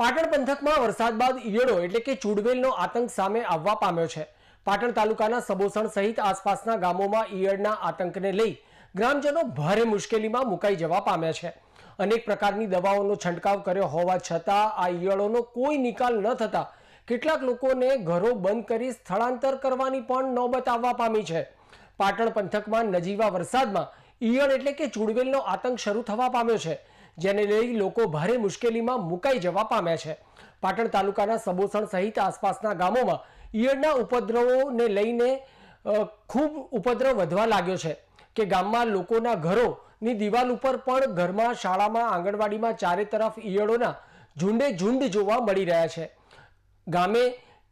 પાટણ પંથકમાં વરસાદ બાદ ઈયળો એટલે કે ચૂડવેલનો આતંક સામે આવવા પામ્યો છે. પાટણ તાલુકાના સબોસણ સહિત આસપાસના ગામોમાં ઈયળના આતંકને લઈ ગ્રામજનો ભારે મુશ્કેલીમાં મુકાઈ જવા પામ્યા છે. અનેક પ્રકારની દવાઓનો છંટકાવ કર્યો હોવા છતાં આ ઈયળોનો કોઈ નિકાલ ન થતા કેટલાક લોકોને ઘરો બંધ કરી સ્થળાંતર કરવાની પણ નોબત આવવા પામી છે. પાટણ પંથકમાં નજીવા વરસાદમાં ઈયળ એટલે કે ચૂડવેલનો આતંક શરૂ થવા પામ્યો છે. જેને લઈ લોકો ભારે મુશ્કેલીમાં મુકાઈ જવા પામ્યા છે. પાટણ તાલુકાના સબોસણ સહિત આસપાસના ગામોમાં ઈયળના ઉપદ્રવોને લઈને ખૂબ ઉપદ્રવ વધવા લાગ્યો છે કે ગામમાં લોકોના ઘરોની દિવાલ ઉપર પણ ઘરમાં શાળામાં, આંગણવાડીમાં ચારે તરફ ઈયળોના ઝુંડે ઝુંડ જોવા મળી રહ્યા છે. ગામે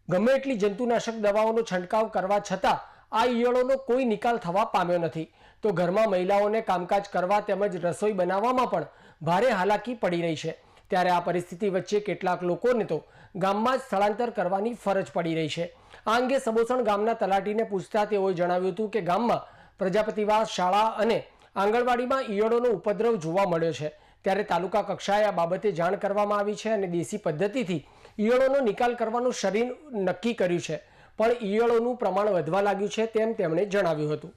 ગમે એટલી જંતુનાશક દવાઓનો છંટકાવ કરવા છતાં આ ઈયળોનો કોઈ નિકાલ થવા પામ્યો નથી. તો ઘરમાં મહિલાઓને કામકાજ કરવા તેમજ રસોઈ બનાવવામાં પણ ભારે હાલાકી પડી રહી છે. ત્યારે આ પરિસ્થિતિ વચ્ચે કેટલાક લોકોને તો ગામમાં જ સ્થળાંતર કરવાની ફરજ પડી રહી છે. આ અંગે સબોસણ ગામના તલાટીને પૂછતા તેઓએ જણાવ્યું હતું કે ગામમાં પ્રજાપતિવાસ શાળા અને આંગણવાડીમાં ઈયળોનો ઉપદ્રવ જોવા મળ્યો છે. ત્યારે તાલુકા કક્ષાએ આ બાબતે જાણ કરવામાં આવી છે અને દેશી પદ્ધતિથી ઈયળોનો નિકાલ કરવાનું શરીર નક્કી કર્યું છે. પણ ઈયળોનું પ્રમાણ વધવા લાગ્યું છે તેમ તેમણે જણાવ્યું હતું.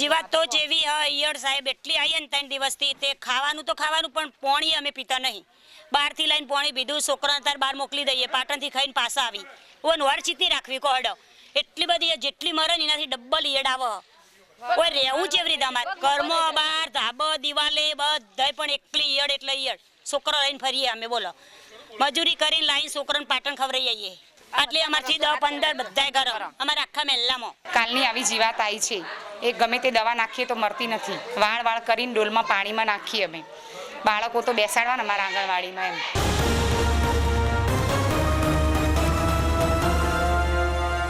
જીવાત તો જેવી ઈયળ સાહેબ એટલી આવી ને ત્રણ દિવસથી તે ખાવાનું તો ખાવાનું પણ પોણી અમે પીતા નહીં. બહારથી લઈને પોણી પીધું છોકરાને તાર બહાર મોકલી દઈએ પાટણથી ખાઈને પાછા આવી. ઓન વર ચીતી રાખવી કોહડો એટલી બધી જેટલી મરે ને એનાથી ડબ્બલ ઈયળ આવે. કોઈ રહેવું જેવી રીતે અમારે. કર્મો બાર ધાબો દિવાલે બધાય પણ એકલી ઈયળ એટલે ઈયળ. છોકરો લઈને ફરીએ અમે બોલો. મજૂરી કરીને લાઈન છોકરાને પાટણ ખવડાવી આવીએ. આટલી અમારથી દસ પંદર બધાય કરો અમારા આખા મહેલામાં કાલની આવી જીવાત આવી છે. એ ગમે તે દવા નાખીએ તો મરતી નથી. વાળ વાળ કરીને ડોલમાં પાણીમાં નાખીએ અમે. બાળકો તો બેસાડવાના અમારા આંગણવાડીમાં એમ.